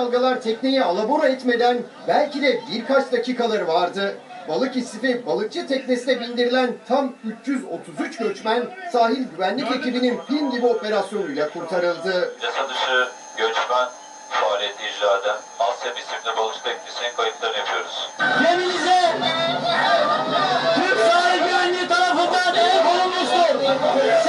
Karıncalar tekneyi alabora etmeden belki de birkaç dakikaları vardı. Balık istifi balıkçı teknesine bindirilen tam 333 göçmen sahil güvenlik ekibinin film gibi operasyonuyla kurtarıldı. Yasa dışı göçmen faaliyeti icra eden Asya isimli balıkçı teknesinin kayıtlarını yapıyoruz. Geminize Türk sahil güvenliği tarafından el konulmuştur.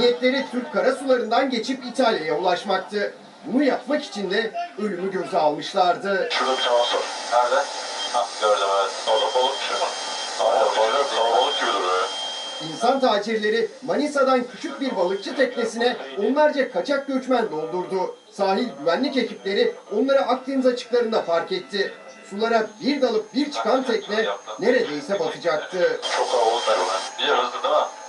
Niyetleri Türk karasularından geçip İtalya'ya ulaşmaktı. Bunu yapmak için de ölümü göze almışlardı. Şurada bir temas var. Nerede? Ha gördüm evet. Orada balık şey var. Aynen balık kalabalık gibi duruyor. İnsan tacirleri Manisa'dan küçük bir balıkçı teknesine onlarca kaçak göçmen doldurdu. Sahil güvenlik ekipleri onları Akdeniz açıklarında fark etti. Sulara bir dalıp bir çıkan tekne neredeyse batacaktı. Çok diyorlar. Bir hızlı değil mi?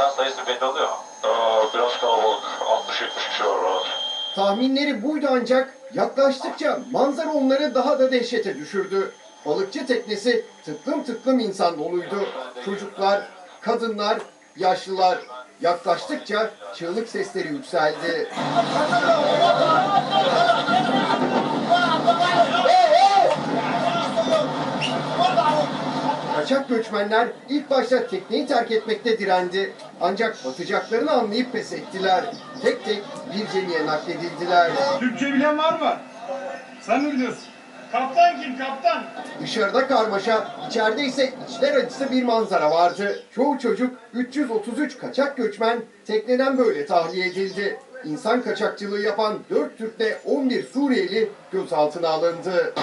İnsan sayısı belli oluyor mu? Aa, biraz kalabalık. 60-70 kişi var rahat. Tahminleri buydu ancak yaklaştıkça manzara onları daha da dehşete düşürdü. Balıkçı teknesi tıklım tıklım insan doluydu. Çocuklar, kadınlar, yaşlılar. Yaklaştıkça çığlık sesleri yükseldi. Kaçak göçmenler ilk başta tekneyi terk etmekte direndi. Ancak batacaklarını anlayıp pes ettiler. Tek tek bir gemiye nakledildiler. Türkçe bilen var mı? Sen mi biliyorsun? Kaptan kim kaptan? Dışarıda karmaşa, içeride ise içler acısı bir manzara vardı. Çoğu çocuk 333 kaçak göçmen tekneden böyle tahliye edildi. İnsan kaçakçılığı yapan 4 Türk'le 11 Suriyeli gözaltına alındı.